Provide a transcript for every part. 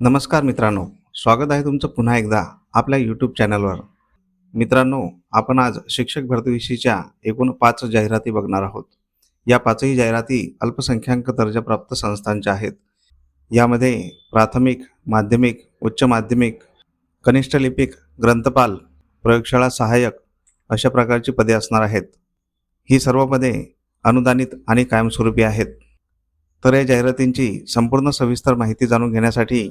नमस्कार मित्रांनो स्वागत आहे तुमचं पुन्हा एकदा आपल्या यूट्यूब चॅनलवर मित्रांनो आपण आज शिक्षक भरतीविषयीच्या एकूण पाच जाहिराती बघणार आहोत. या पाचही जाहिराती अल्पसंख्याक दर्जाप्राप्त संस्थांच्या आहेत. यामध्ये प्राथमिक माध्यमिक उच्च माध्यमिक कनिष्ठ लिपिक ग्रंथपाल प्रयोगशाळा सहाय्यक अशा प्रकारची पदे असणार आहेत. ही सर्व पदे अनुदानित आणि कायमस्वरूपी आहेत. तर या जाहिरातींची संपूर्ण सविस्तर माहिती जाणून घेण्यासाठी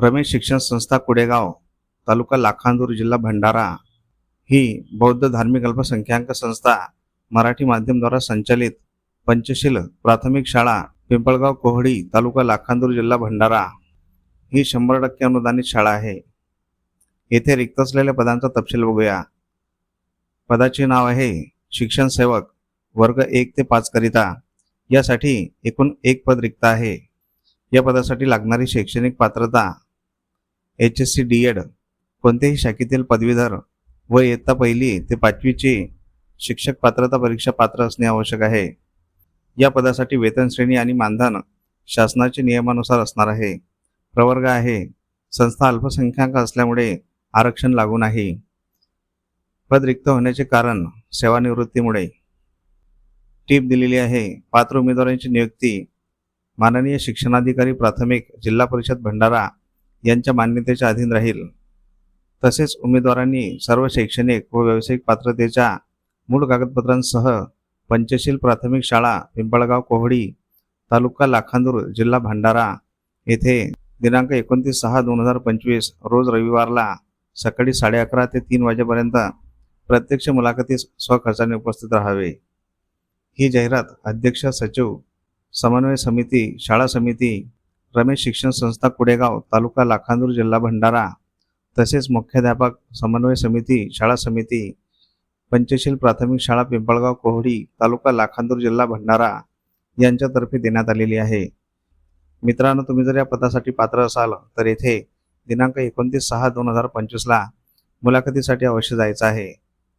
रमेश शिक्षण संस्था कुडेगाव तालुका लाखांदूर जिल्हा भंडारा. ही बौद्ध धार्मिक अल्पसंख्याक संस्था मराठी माध्यमद्वारा संचालित पंचशील प्राथमिक शाळा पिंपळगाव कोहडी तालुका लाखांदूर जिल्हा भंडारा. ही शंभर टक्के अनुदानित शाळा आहे. येथे रिक्त असलेल्या पदांचा तपशील बघूया. पदाचे नाव आहे शिक्षण सेवक वर्ग एक ते पाच करिता. यासाठी एकूण एक पद रिक्त आहे. या पदासाठी लागणारी शैक्षणिक पात्रता H S C D Ed कोणत्याही शाखेतील पदवीधर व इयत्ता पहिली ते पाचवीची शिक्षक पात्रता परीक्षा पात्र असणे आवश्यक आहे. या पदासाठी वेतन श्रेणी आणि मानधन शासनाच्या नियमानुसार असणार आहे. प्रवर्ग आहे. संस्था अल्पसंख्याक असल्यामुळे आरक्षण लागू नाही. पद रिक्त होण्याचे कारण सेवानिवृत्तीमुळे. टीप दिलेली आहे. पात्र उमेदवारांची नियुक्ती माननीय शिक्षणाधिकारी प्राथमिक जिल्हा परिषद भंडारा यांच्या मान्यतेच्या अधीन राहील. तसेच उमेदवारांनी सर्व शैक्षणिक व व्यावसायिक पात्रतेच्या मूळ कागदपत्रांसह पंचशील प्राथमिक शाळा पिंपळगाव कोहडी तालुका लाखांदूर जिल्हा भंडारा येथे दिनांक एकोणतीस सहा दोन हजार पंचवीस रोज रविवारला सकाळी साडे अकरा ते तीन वाजेपर्यंत प्रत्यक्ष मुलाखतीस स्वखर्चाने उपस्थित राहावे. ही जाहिरात अध्यक्ष सचिव समन्वय समिती शाळा समिती रमेश शिक्षण संस्था कुडेगाव तालुका लाखांदूर जिल्हा भंडारा तसेच मुख्याध्यापक समन्वय समिती शाळा समिती पंचशील प्राथमिक शाळा पिंपळगाव कोहडी तालुका लाखांदूर जिल्हा भंडारा यांच्यातर्फे देण्यात आलेली आहे. मित्रांनो तुम्ही जर या पदासाठी पात्र असाल तर येथे दिनांक एकोणतीस सहा दोन हजार पंचवीसला मुलाखतीसाठी अवश्य जायचं आहे.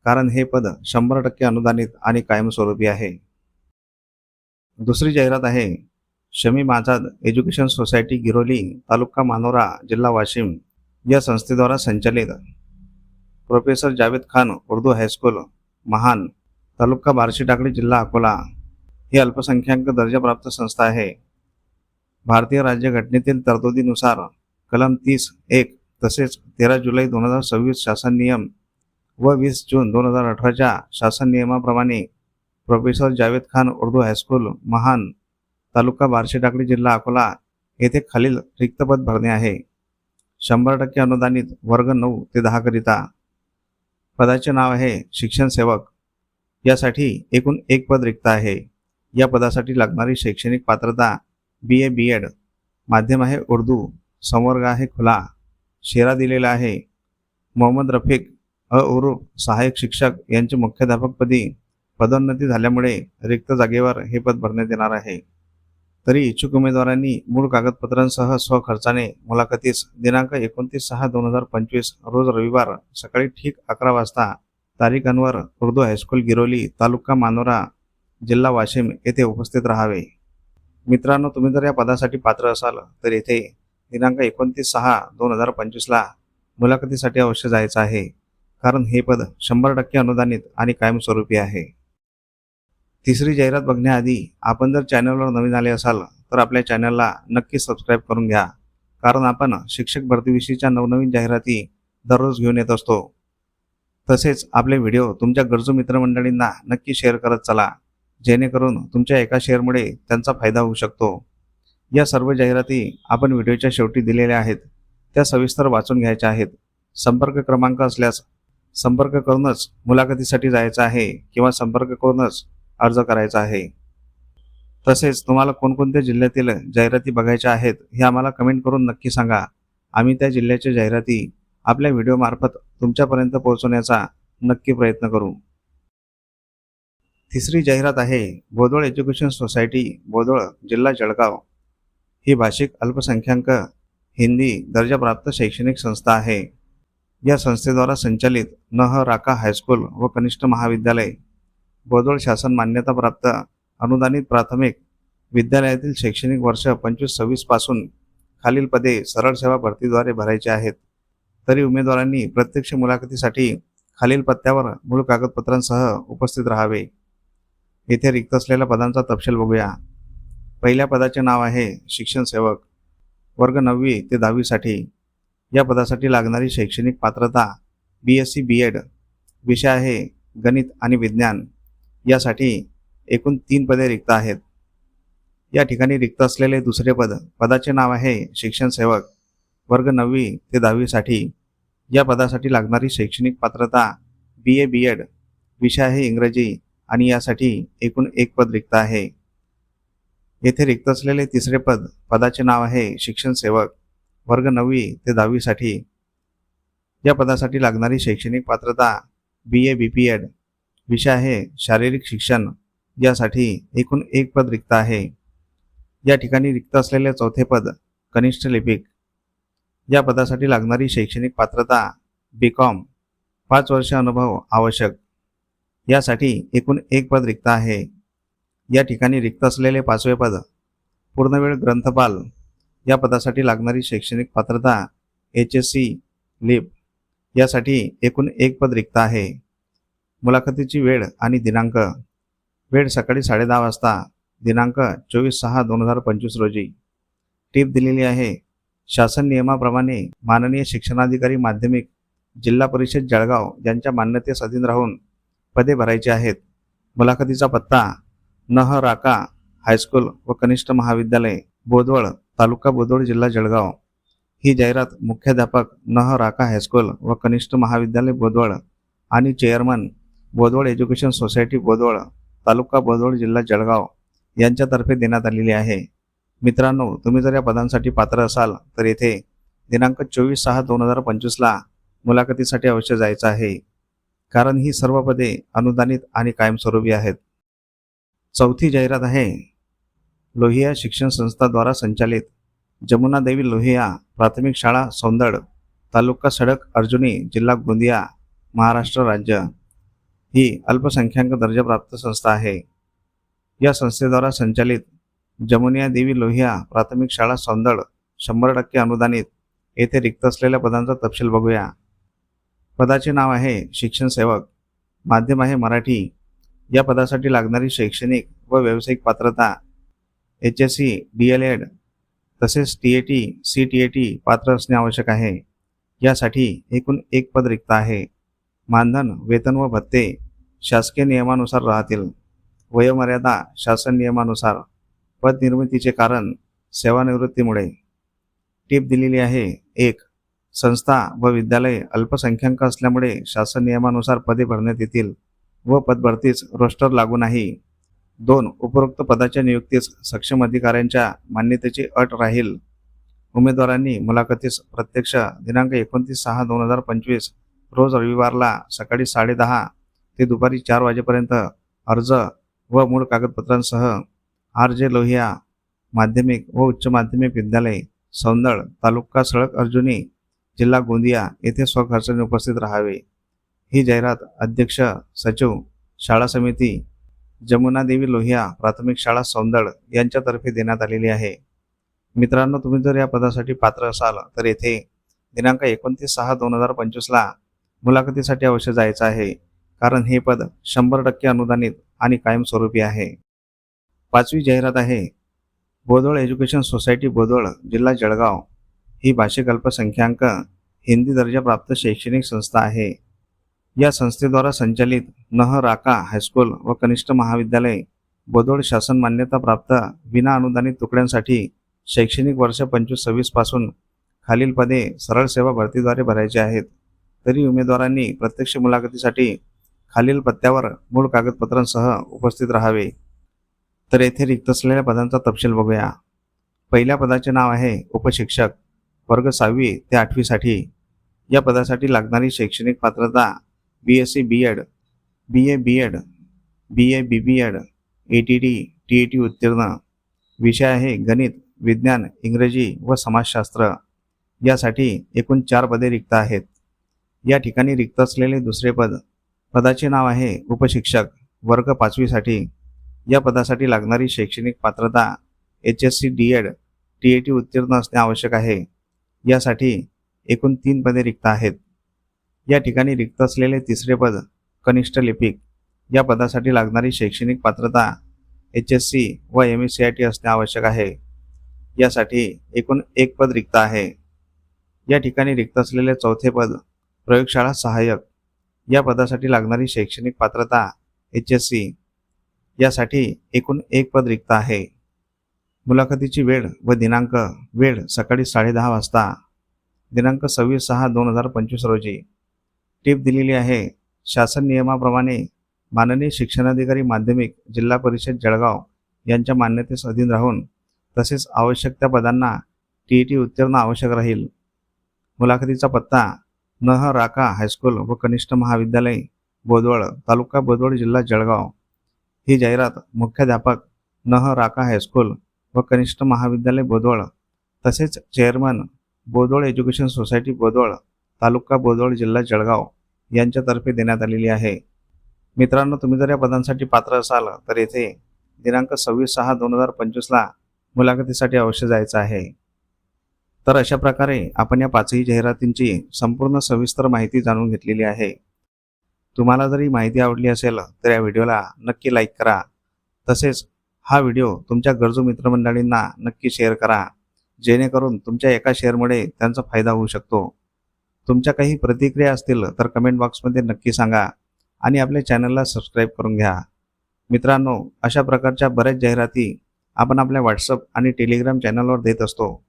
कारण हे पद शंभर टक्के अनुदानित आणि कायमस्वरूपी आहे. दुसरी जाहिरात आहे शमी आझाद एज्युकेशन सोसायटी गिरोली तालुका मानोरा जिल्हा वाशिम या संस्थेद्वारा संचालित. Professor Javed Khan Urdu high school Mahan taluka Barshi Takli जिल्हा अकोला. ही अल्पसंख्याक दर्जाप्राप्त संस्था आहे. भारतीय राज्यघटनेतील तरतुदीनुसार कलम तीस एक तसेच तेरा जुलै दोन हजार सव्वीस शासन नियम व वीस जून दोन हजार अठराच्या शासन नियमाप्रमाणे professor Javed Khan Urdu high school Mahan taluka Barshi Takli जिल्हा अकोला येथे खालील रिक्त पद भरणे आहे. शंभर टक्के अनुदानित वर्ग नऊ ते दहा करिता पदाचे नाव आहे शिक्षण सेवक. यासाठी एकूण एक पद रिक्त आहे. या पदासाठी लागणारी शैक्षणिक पात्रता बी ए बी एड माध्यम आहे उर्दू संवर्ग आहे खुला शेरा दिलेला आहे. मोहम्मद रफिक अ उर्फ सहाय्यक शिक्षक यांचे मुख्याध्यापकपदी पदोन्नती झाल्यामुळे रिक्त जागेवर हे पद भरण्यात येणार आहे. तरी इच्छुक उमेदवारांनी मूळ कागदपत्रांसह स्वखर्चाने मुलाखतीस दिनांक एकोणतीस सहा दोन हजार पंचवीस रोज रविवार सकाळी ठीक अकरा वाजता तारीख अनवर उर्दू हायस्कूल गिरोली तालुका मानोरा जिल्हा वाशिम येथे उपस्थित राहावे. मित्रांनो तुम्ही जर या पदासाठी पात्र असाल तर येथे दिनांक एकोणतीस सहा दोन हजार पंचवीसला मुलाखतीसाठी अवश्य जायचं आहे. कारण हे पद शंभर टक्के अनुदानित आणि कायमस्वरूपी आहे. तिसरी जाहिरात बघण्याआधी आपण जर चॅनलवर नवीन आले असाल तर आपल्या चॅनलला नक्की सबस्क्राईब करून घ्या. कारण आपण शिक्षक भरतीविषयीच्या नवनवीन जाहिराती दररोज घेऊन येत असतो. तसेच आपले व्हिडिओ तुमच्या गरजू मित्रमंडळींना नक्की शेअर करत चला. जेणेकरून तुमच्या एका शेअरमुळे त्यांचा फायदा होऊ शकतो. या सर्व जाहिराती आपण व्हिडिओच्या शेवटी दिलेल्या आहेत. त्या सविस्तर वाचून घ्यायच्या आहेत. संपर्क क्रमांक असल्यास संपर्क करूनच मुलाखतीसाठी जायचं आहे किंवा संपर्क करूनच अर्ज करायचा आहे. तसेच तुम्हाला कोणकोणत्या जिल्ह्यातील जाहिराती बघायच्या आहेत हे आम्हाला कमेंट करून नक्की सांगा. आम्ही त्या जिल्ह्याच्या जाहिराती आपल्या व्हिडिओमार्फत तुमच्यापर्यंत पोहोचवण्याचा नक्की प्रयत्न करू. तिसरी जाहिरात आहे बोदोळ एज्युकेशन सोसायटी बोदोळ जिल्हा जळगाव. ही भाषिक अल्पसंख्याक हिंदी दर्जाप्राप्त शैक्षणिक संस्था आहे. या संस्थेद्वारा संचालित नह राका हायस्कूल व कनिष्ठ महाविद्यालय बोदोळ शासन मान्यताप्राप्त अनुदानित प्राथमिक विद्यालयातील शैक्षणिक वर्ष पंचवीस सव्वीसपासून खालील पदे सरळ सेवा भरतीद्वारे भरायची आहेत. तरी उमेदवारांनी प्रत्यक्ष मुलाखतीसाठी खालील पत्त्यावर मूळ कागदपत्रांसह उपस्थित राहावे. येथे रिक्त असलेल्या पदांचा तपशील बघूया. पहिल्या पदाचे नाव आहे शिक्षण सेवक. वर्ग नववी ते दहावीसाठी. या पदासाठी लागणारी शैक्षणिक पात्रता B S C B Ed विषय आहे गणित आणि विज्ञान. यासाठी एकूण तीन पदे रिक्त आहेत. या ठिकाणी रिक्त असलेले दुसरे पद पदाचे नाव आहे शिक्षण सेवक वर्ग नववी ते दहावीसाठी. या पदासाठी लागणारी शैक्षणिक पात्रता बी ए बी एड विषय आहे इंग्रजी आणि यासाठी एकूण एक पद रिक्त आहे. येथे रिक्त असलेले तिसरे पद पदाचे नाव आहे शिक्षण सेवक वर्ग नववी ते दहावीसाठी. या पदासाठी लागणारी शैक्षणिक पात्रता बी ए बी पी एड विषय आहे शारीरिक शिक्षण. यासाठी एकूण एक पद रिक्त आहे. या ठिकाणी रिक्त असलेले चौथे पद कनिष्ठ लिपिक. या पदासाठी लागणारी शैक्षणिक पात्रता बी कॉम पाच वर्ष अनुभव आवश्यक. यासाठी एकूण एक पद रिक्त आहे. या ठिकाणी रिक्त असलेले पाचवे पद पूर्णवेळ ग्रंथपाल. या पदासाठी लागणारी शैक्षणिक पात्रता एच एस सी लिप यासाठी एकूण एक पद रिक्त आहे. मुलाखतीची वेळ आणि दिनांक. वेळ सकाळी साडेदहा वाजता दिनांक चोवीस सहा दोन हजार पंचवीस रोजी. टीप दिलेली आहे. शासन नियमाप्रमाणे माननीय शिक्षणाधिकारी माध्यमिक जिल्हा परिषद जळगाव यांच्या मान्यतेस अधीन राहून पदे भरायची आहेत. मुलाखतीचा पत्ता नह राका हायस्कूल व कनिष्ठ महाविद्यालय बोदवळ तालुका बोदवळ जिल्हा जळगाव. ही जाहिरात मुख्याध्यापक नह राका हायस्कूल व कनिष्ठ महाविद्यालय बोदवळ आणि chairman Bodwad education society Bodwad taluka Bodwad जिल्हा जळगाव यांच्यातर्फे देण्यात आलेली आहे. मित्रांनो तुम्ही जर या पदांसाठी पात्र असाल तर येथे दिनांक चोवीस सहा दोन हजार पंचवीसला मुलाखतीसाठी अवश्य जायचं आहे. कारण ही सर्व पदे अनुदानित आणि कायमस्वरूपी आहेत. चौथी जाहिरात आहे लोहिया शिक्षण संस्थाद्वारा संचालित जमुनादेवी लोहिया प्राथमिक शाळा सौंदड तालुका सडक अर्जुनी जिल्हा गोंदिया महाराष्ट्र राज्य. ही अल्पसंख्याक दर्जाप्राप्त संस्था आहे. या संस्थेद्वारा संचालित जमुनिया देवी लोहिया प्राथमिक शाळा सौंदळ शंभर टक्के अनुदानित येथे रिक्त असलेल्या पदांचा तपशील बघूया. पदाचे नाव आहे शिक्षण सेवक माध्यम आहे मराठी. या पदासाठी लागणारी शैक्षणिक व व्यावसायिक पात्रता H S C D L Ed तसेच T A T C T A T पात्र असणे आवश्यक आहे. यासाठी एकूण एक पद रिक्त आहे. मानधन वेतन व भत्ते शासकीय नियमानुसार राहतील. वयोमर्यादा शासन नियमानुसार पद निर्मितीचे कारण सेवानिवृत्तीमुळे. टीप दिलेली आहे. एक संस्था व विद्यालय अल्पसंख्याक असल्यामुळे शासन नियमानुसार पदे भरण्यात येतील व पदभरतीस रोस्टर लागू नाही. दोन उपरोक्त पदाच्या नियुक्तीस सक्षम अधिकाऱ्यांच्या मान्यतेची अट राहील. उमेदवारांनी मुलाखतीस प्रत्यक्ष दिनांक एकोणतीस सहा दोन हजार पंचवीस रोज रविवारला सकाळी साडेदहा ते दुपारी चार वाजेपर्यंत अर्ज व मूळ कागदपत्रांसह आर जे लोहिया माध्यमिक व उच्च माध्यमिक विद्यालय सौंदळ तालुका सळक अर्जुनी जिल्हा गोंदिया येथे स्वखर्चाने उपस्थित राहावे. ही जाहिरात अध्यक्ष सचिव शाळा समिती जमुनादेवी लोहिया प्राथमिक शाळा सौंदळ यांच्यातर्फे देण्यात आलेली आहे. मित्रांनो तुम्ही जर या पदासाठी पात्र असाल तर येथे दिनांक एकोणतीस सहा दोन हजार पंचवीसला मुलाखतीसाठी अवश्य जायचं आहे. कारण हे पद शंभर टक्के अनुदानित आणि कायमस्वरूपी आहे. पाचवी जाहिरात आहे बोदोळ एज्युकेशन सोसायटी बोदोळ जिल्हा जळगाव. ही भाषिक अल्पसंख्याक हिंदी दर्जाप्राप्त शैक्षणिक संस्था आहे. या संस्थेद्वारा संचालित नह राका हायस्कूल व कनिष्ठ महाविद्यालय बोदोड शासन मान्यता प्राप्त विना अनुदानित तुकड्यांसाठी शैक्षणिक वर्ष पंचवीस सव्वीसपासून खालील पदे सरळ सेवा भरतीद्वारे भरायची आहेत. तरी उमेदवारांनी प्रत्यक्ष मुलाखतीसाठी खालील पत्त्यावर मूळ कागदपत्रांसह उपस्थित राहावे. तर येथे रिक्त असलेल्या पदांचा तपशील बघूया. पहिल्या पदाचे नाव आहे उपशिक्षक. वर्ग सहावी ते आठवीसाठी. या पदासाठी लागणारी शैक्षणिक पात्रता B S C B Ed B A B Ed B A B B Ed A T D T A T उत्तीर्ण. विषय आहे गणित विज्ञान इंग्रजी व समाजशास्त्र. यासाठी एकूण चार पदे रिक्त आहेत. या ठिकाणी रिक्त असलेले दुसरे पद पदाचे नाव आहे उपशिक्षक वर्ग पाचवीसाठी या पदासाठी लागणारी शैक्षणिक पात्रता H S C D Ed T A T उत्तीर्ण असणे आवश्यक आहे. यासाठी एकूण तीन पदे रिक्त आहेत. या ठिकाणी रिक्त असलेले तिसरे पद कनिष्ठ लिपिक. या पदासाठी लागणारी शैक्षणिक पात्रता एच एस सी व M S C I T असणे आवश्यक आहे. यासाठी एकूण एक पद रिक्त आहे. या ठिकाणी रिक्त असलेले चौथे पद प्रयोगशाळा सहाय्यक या पदासाठी लागणारी शैक्षणिक पात्रता एच एस सी यासाठी एकूण एक पद रिक्त आहे. मुलाखतीची वेळ व दिनांक वेळ सकाळी साडेदहा वाजता दिनांक सव्वीस सहा दोन हजार पंचवीस रोजी. टीप दिलेली आहे शासन नियमाप्रमाणे माननीय शिक्षणाधिकारी माध्यमिक जिल्हा परिषद जळगाव यांच्या मान्यतेस अधीन राहून तसेच आवश्यक त्या पदांना टी ई टी उत्तीर्ण आवश्यक राहील. मुलाखतीचा पत्ता नह राका हायस्कूल व कनिष्ठ महाविद्यालय बोदवळ तालुका बोदवळ जिल्हा जळगाव. ही जाहिरात मुख्याध्यापक नह राका हायस्कूल व कनिष्ठ महाविद्यालय बोदवळ. तसेच chairman Bodwad education society Bodwad taluka Bodwad जिल्हा जळगाव यांच्यातर्फे देण्यात आलेली आहे. मित्रांनो तुम्ही जर या पदांसाठी पात्र असाल तर येथे दिनांक सव्वीस सहा दोन हजार पंचवीसला मुलाखतीसाठी अवश्य जायचं आहे. तर अशा प्रकारे आपण या पाचही जाहिरातींची संपूर्ण सविस्तर माहिती जाणून घेतलेली आहे. तुम्हाला जर ही माहिती आवडली असेल तर या व्हिडिओला नक्की लाईक करा. तसेच हा व्हिडिओ तुमच्या गरजू मित्रमंडळींना नक्की शेअर करा. जेणेकरून तुमच्या एका शेअरमुळे त्यांचा फायदा होऊ शकतो. तुमच्या काही प्रतिक्रिया असतील तर कमेंट बॉक्समध्ये नक्की सांगा आणि आपल्या चॅनलला सबस्क्राईब करून घ्या. मित्रांनो अशा प्रकारच्या बऱ्याच जाहिराती आपण आपल्या व्हॉट्सअप आणि टेलिग्राम चॅनलवर देत असतो.